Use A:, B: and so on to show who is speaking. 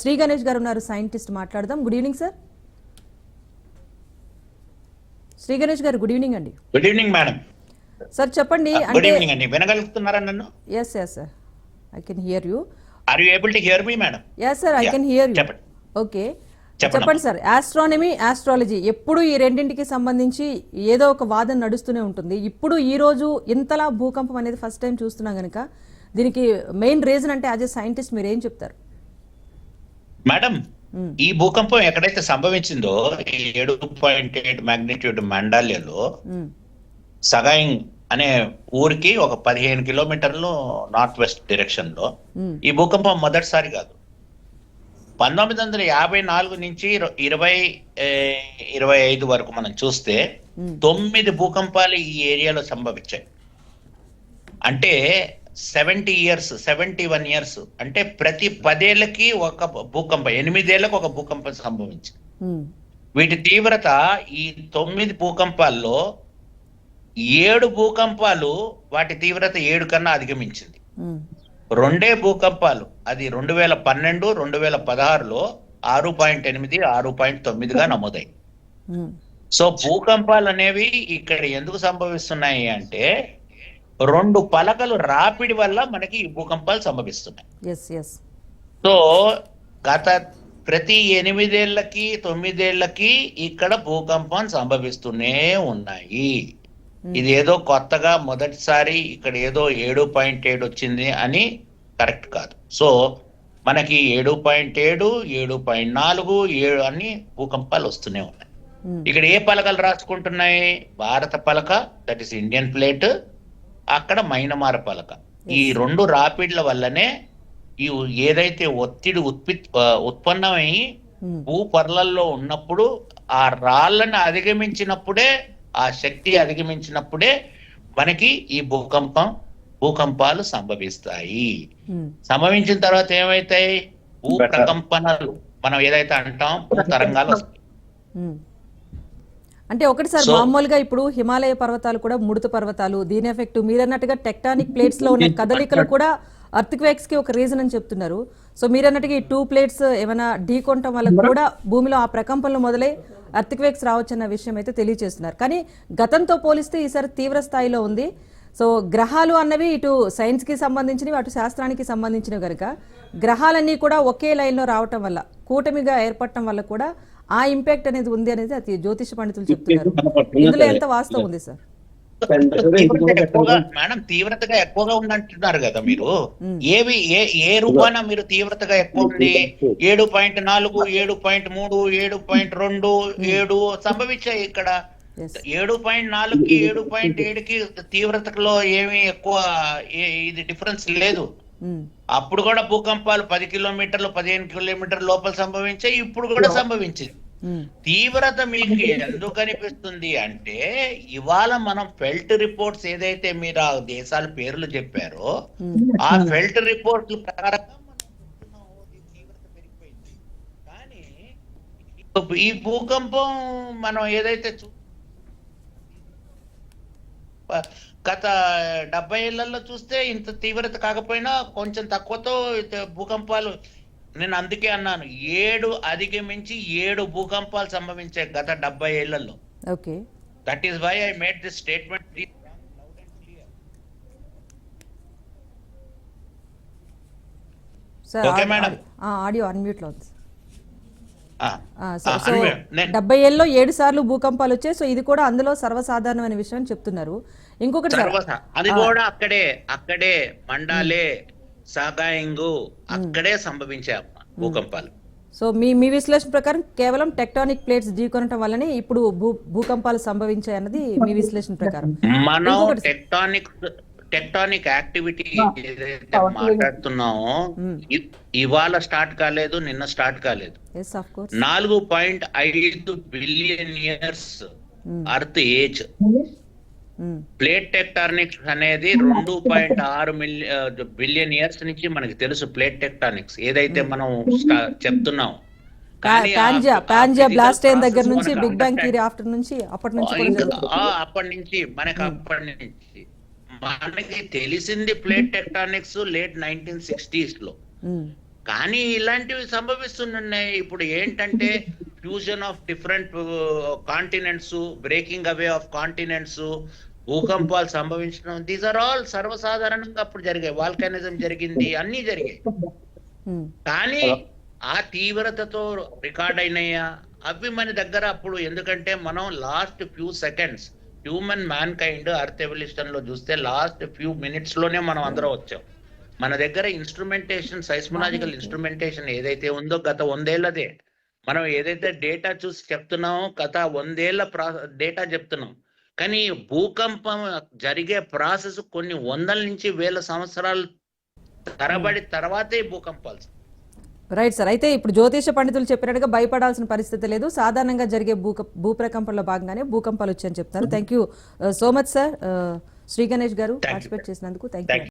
A: శ్రీ గణేష్ గారు ఉన్నారు సైంటిస్ట్ మాట్లాడదాం. Good evening sir Shri Ganesh garu good evening అండి.
B: గుడ్ ఈవినింగ్ మేడం
A: సార్ చెప్పండి
B: గుడ్
A: అంటే
B: ఈవినింగ్ అండి. వినగలుగుతున్నారా నన్ను?
A: Yes yes sir I can hear you
B: are you able to hear me madam
A: yes sir I
B: Yeah,
A: can hear you
B: చెప్పండి.
A: Okay
B: చెప్పండి
A: చెప్పండి sir astronomy astrology ఎప్పుడు ఈ రెండింటికి సంబంధించి ఏదో ఒక వాదన నడుస్తూనే ఉంటుంది. ఇప్పుడు ఈ రోజు ఇంతలా భూకంపం అనేది ఫస్ట్ టైం చూస్తున్నాం కనుక దీనికి మెయిన్ రీజన్ అంటే యాజ్ ఎ సైంటిస్ట్ మీరు ఏం చెప్తారు?
B: మేడం. ఈ భూకంపం ఎక్కడైతే సంభవించిందో ఈ ఏడు పాయింట్ ఎయిట్ మాగ్నిట్యూడ్ మండాలియాలో. సగాయింగ్ అనే ఊరికి ఒక పదిహేను కిలోమీటర్లు నార్త్ వెస్ట్
A: డైరెక్షన్లో.
B: ఈ భూకంపం మొదటిసారి కాదు పంతొమ్మిది వందల యాభై నాలుగు నుంచి ఇర- ఇరవై ఇరవై ఐదు వరకు మనం చూస్తే
A: మ్మ్.
B: తొమ్మిది భూకంపాలు ఈ ఏరియాలో సంభవించాయి అంటే seventy years seventy one years అంటే ప్రతి పదేళ్ళకి ఒక భూకంపం ఎనిమిదేళ్ళకు ఒక భూకంపం సంభవించింది. వీటి తీవ్రత ఈ తొమ్మిది భూకంపాల్లో ఏడు భూకంపాలు వాటి తీవ్రత ఏడు కన్నా అధిగమించింది. రెండే భూకంపాలు అది రెండు వేల పన్నెండు రెండు వేల పదహారులో ఆరు పాయింట్ ఎనిమిది ఆరు పాయింట్ తొమ్మిదిగా నమోదాయి
A: మ్మ్.
B: సో భూకంపాలు అనేవి ఇక్కడ ఎందుకు సంభవిస్తున్నాయి అంటే రెండు పలకలు రాపిడి వల్ల మనకి ఈ భూకంపాలు సంభవిస్తున్నాయి. సో గత ప్రతి ఎనిమిదేళ్ళకి తొమ్మిదేళ్ళకి ఇక్కడ భూకంపం సంభవిస్తూనే ఉన్నాయి. ఇది ఏదో కొత్తగా మొదటిసారి ఇక్కడ ఏదో ఏడు పాయింట్ ఏడు వచ్చింది అని కరెక్ట్ కాదు. సో మనకి ఏడు పాయింట్ ఏడు ఏడు పాయింట్ నాలుగు ఏడు అన్ని భూకంపాలు వస్తూనే ఉన్నాయి.
A: మ్మ్.
B: ఇక్కడ ఏ పలకలు రాసుకుంటున్నాయి? భారత పలక దట్ ఈస్ ఇండియన్ ప్లేట్ అక్కడ మైనమార పలక. ఈ రెండు రాపిడ్ల వల్లనే ఈ ఏదైతే ఒత్తిడి ఉత్పి ఉత్పన్నమై
A: మ్మ్.
B: భూ పొరలల్లో ఉన్నప్పుడు ఆ రాళ్ళని అధిగమించినప్పుడే ఆ శక్తి అధిగమించినప్పుడే మనకి ఈ భూకంపం భూకంపాలు సంభవిస్తాయి.
A: మ్మ్.
B: సంభవించిన తర్వాత ఏమైతాయి? భూ ప్రకంపనలు మనం ఏదైతే అంటాం భూ తరంగాలు వస్తాయి.
A: మ్మ్. అంటే ఒకటి సార్ మామూలుగా ఇప్పుడు హిమాలయ పర్వతాలు కూడా ముడత పర్వతాలు. దీని ఎఫెక్ట్ మీరన్నట్టుగా టెక్టానిక్ ప్లేట్స్లో ఉన్న కదలికలు కూడా అర్త్కి ఒక రీజన్ అని చెప్తున్నారు. సో మీరన్నట్టుగా ఈ టూ ప్లేట్స్ ఏమైనా ఢీకొనటం వల్ల కూడా భూమిలో ఆ ప్రకంపనలు మొదలై అర్త్ క్వేక్స్ రావచ్చన్న విషయం అయితే తెలియజేస్తున్నారు కానీ గతంతో పోలిస్తే ఈసారి తీవ్ర స్థాయిలో ఉంది. సో గ్రహాలు అన్నవి ఇటు సైన్స్కి సంబంధించినవి అటు శాస్త్రానికి సంబంధించినవి కనుక గ్రహాలన్నీ కూడా ఒకే లైన్లో రావటం వల్ల కూటమిగా ఏర్పడటం వల్ల కూడా ఆ ఇంపాక్ట్ అనేది ఉంది అనేది అతి జ్యోతిష పండితులు చెప్తున్నారు. ఇందులో ఎంత వాస్తవం ఉంది సార్?
B: మేడం తీవ్రతగా ఎక్కువగా ఉందంటున్నారు కదా మీరు. ఏవి ఏ ఏ రూపాన మీరు తీవ్రతగా ఎక్కువ ఉంది ఏడు పాయింట్ నాలుగు ఏడు పాయింట్ మూడు ఏడు పాయింట్ రెండు ఏడు సంభవించాయి ఇక్కడ ఏడు పాయింట్ నాలుగుకి ఏడు పాయింట్ ఏడుకి తీవ్రతలో ఏమీ ఎక్కువ ఇది డిఫరెన్స్ లేదు. అప్పుడు కూడా భూకంపాలు పది కిలోమీటర్లు పదిహేను కిలోమీటర్ల లోపల సంభవించాయి ఇప్పుడు కూడా సంభవించింది. తీవ్రత మీకు ఎందుకు అనిపిస్తుంది అంటే ఇవాళ మనం ఫెల్ట్ రిపోర్ట్స్ ఏదైతే మీరు ఆ దేశాల పేర్లు చెప్పారో ఆ ఫెల్ట్ రిపోర్ట్ల పెరిగిపోయింది. కానీ ఈ భూకంపం మనం ఏదైతే చూ గత డెబ్బై ఏళ్ళలో చూస్తే ఇంత తీవ్రత కాకపోయినా కొంచెం తక్కువతో భూకంపాలు నేను అందుకే అన్నాను ఏడు అధిగమించి ఏడు భూకంపాలు సంభవించాయి గత డెబ్బై ఏళ్ళలో.
A: Okay.
B: That is why I made this statement.
A: Audio
B: అన్మ్యూట్లో
A: డెబ్బై ఏళ్ళలో ఏడు సార్లు భూకంపాలు వచ్చాయి సో ఇది కూడా అందులో సర్వసాధారణమైన విషయం చెప్తున్నారు. ఇంకొకటి
B: అది కూడా అక్కడే అక్కడే మండాలే సాగాయింగు అక్కడే సంభవించాయి అమ్మ భూకంపాలు.
A: సో మీ మీ విశ్లేషణ ప్రకారం కేవలం టెక్టానిక్ ప్లేట్స్ ఢీకొనటం వల్లనే ఇప్పుడు భూ భూకంపాలు సంభవించాయి అన్నది మీ విశ్లేషణ ప్రకారం.
B: మనం టెక్టానిక్ టెక్టానిక్ యాక్టివిటీ ఏదైతే మాట్లాడుతున్నామో ఇవాళ స్టార్ట్ కాలేదు నిన్న స్టార్ట్ కాలేదు. నాలుగు పాయింట్ ఐదు billion years earth age. Plate tectonics అనేది రెండు పాయింట్ ఆరు బిలియన్ ఇయర్స్ నుంచి మనకి తెలుసు ప్లేట్ టెక్టానిక్స్ ఏదైతే మనం చెప్తున్నాం.
A: బ్లాస్ట్ అయిన దగ్గర నుంచి
B: మనకు
A: బిగ్ బ్యాంగ్ థియరీ ఆఫ్టర్ నుంచి అప్పటి నుంచి
B: అప్పటి నుంచి మనకి అప్పటి నుంచి. మనకి తెలిసింది ప్లేట్ టెక్టానిక్స్ లేట్ నైన్టీన్
A: సిక్స్టీస్లో.
B: కానీ ఇలాంటివి సంభవిస్తున్నాయి ఇప్పుడు ఏంటంటే fusion of different continents breaking away of continents భూకంపాలు సంభవించడం. దీస్ ఆర్ ఆల్ సర్వసాధారణంగా అప్పుడు జరిగాయి. వాల్కానిజం జరిగింది అన్నీ జరిగాయి.
A: ఉమ్,
B: కానీ ఆ తీవ్రతతో రికార్డ్ అయినాయా. అవి మన దగ్గర అప్పుడు ఎందుకంటే మనం last few seconds human mankind earth ఎవల్యూషన్లో చూస్తే లాస్ట్ ఫ్యూ మినిట్స్లోనే మనం అందరం వచ్చాం. మన దగ్గర ఇన్స్ట్రుమెంటేషన్ సైస్మలాజికల్ ఇన్స్ట్రుమెంటేషన్ ఏదైతే ఉందో గత వందేళ్ళదే మనం ఏదైతే డేటా చూసి చెప్తున్నామో గత వందేళ్ళ డేటా చెప్తున్నాం. కానీ భూకంపం జరిగే ప్రాసెస్ కొన్ని వందల నుంచి వేల సంవత్సరాలు తరబడి తర్వాతే భూకంపాలు
A: రైట్ సార్ అయితే ఇప్పుడు జ్యోతిష పండితులు చెప్పినట్టుగా భయపడాల్సిన పరిస్థితి లేదు. సాధారణంగా జరిగే భూ భూప్రకంపంలో భాగంగానే భూకంపాలు వచ్చాయని చెప్తారు thank you so much sir Shri Ganesh garu participate చేసినందుకు థ్యాంక్ యూ